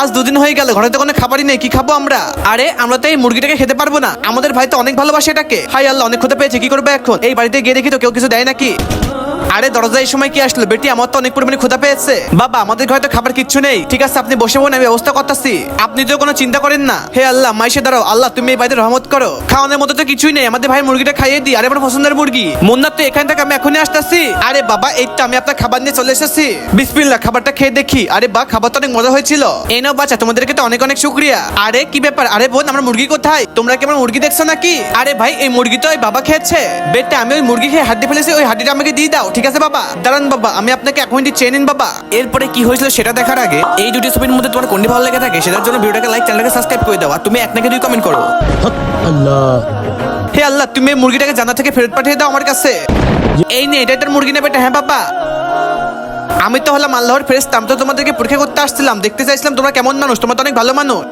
আজ দুদিন হয়ে গেল ঘরে তো কোনো খাবারই নেই, কি খাব আমরা? আরে, আমরা তো এই মুরগিটাকে খেতে পারব না। আমাদের ভাই তো অনেক ভালোবাসে এটাকে। হাই আল্লাহ, অনেক খুঁজে পেয়েছে, কি করব এখন? এই বাড়িতে গিয়ে দেখি তো কেউ কিছু দেয় নাকি? আরে, দরজায় এই সময় কি আসলো? বেটি, আমার তো অনেক পরিমাণে ক্ষুদা পেয়েছে। বাবা, আমাদের ঘরে তো খাবার কিচ্ছু নেই। ঠিক আছে, আপনি বসে বসে আমি ব্যবস্থা করতেছি। আপনি তো কোনো চিন্তা করেন না। হে আল্লাহ মাইসে দাঁড়াও। আল্লাহ, তুমি এই বাড়িতে রহমত করো। খাওয়ানোর মতো তো কিছুই নেই। আমাদের ভাই মুরগিটা খাইয়ে দিই। আরে, আমার পছন্দের মুরগি। মুন্নার তো এখান থেকে আমি এখনই আসতেছি। আরে, বাবা, এই তো আমি আপনার খাবার নিয়ে চলে এসেছি। বিসমিল্লাহ, খাবারটা খেয়ে দেখি। আরে, বা, খাবার তো অনেক মজা হয়েছিল। এই নাও, বাচ্চা, তোমাদেরকে তো অনেক অনেক শুক্রিয়া। আরে, কি ব্যাপার? আরে, বোন, আমার মুরগি কোথায়? তোমরা কি আমার মুরগি দেখছ নাকি? আরে, ভাই, এই মুরগি তো ওই বাবা খেয়েছে। বেটা, আমি ওই মুরগি খেয়ে হাড্ডি ফেলেছি। ওই হাড্ডিটা আমাকে দিয়ে দাও। ঠিক আছে বাবা? দাঁড়ান বাবা, আমি আপনাকে এক মিনিট চেয়ে নিন বাবা। এরপরে কি হয়েছিল সেটা দেখার আগে, এই দুটি ছবির মধ্যে তোমার কোনটি ভালো লেগে থাকে সেটার জন্য ভিডিওটাকে লাইক চ্যানেলকে সাবস্ক্রাইব করে দাও, আর তুমি এক নাকি দুই কমেন্ট করো। আল্লাহ হে আল্লাহ, তুমি এই মুরগিটাকে জানা থেকে ফেরত পাঠিয়ে দাও আমার কাছে। এই নে এটা তোর মুরগি নেবে হ্যাঁ বাবা? আমি তো হলাম আল্লাহর ফেরেস্তা আমি তো তোমাদেরকে পরীক্ষা করতে আসছিলাম, দেখতে চাইছিলাম তোমরা কেমন মানুষ, তোমরা তো অনেক ভালো মানুষ।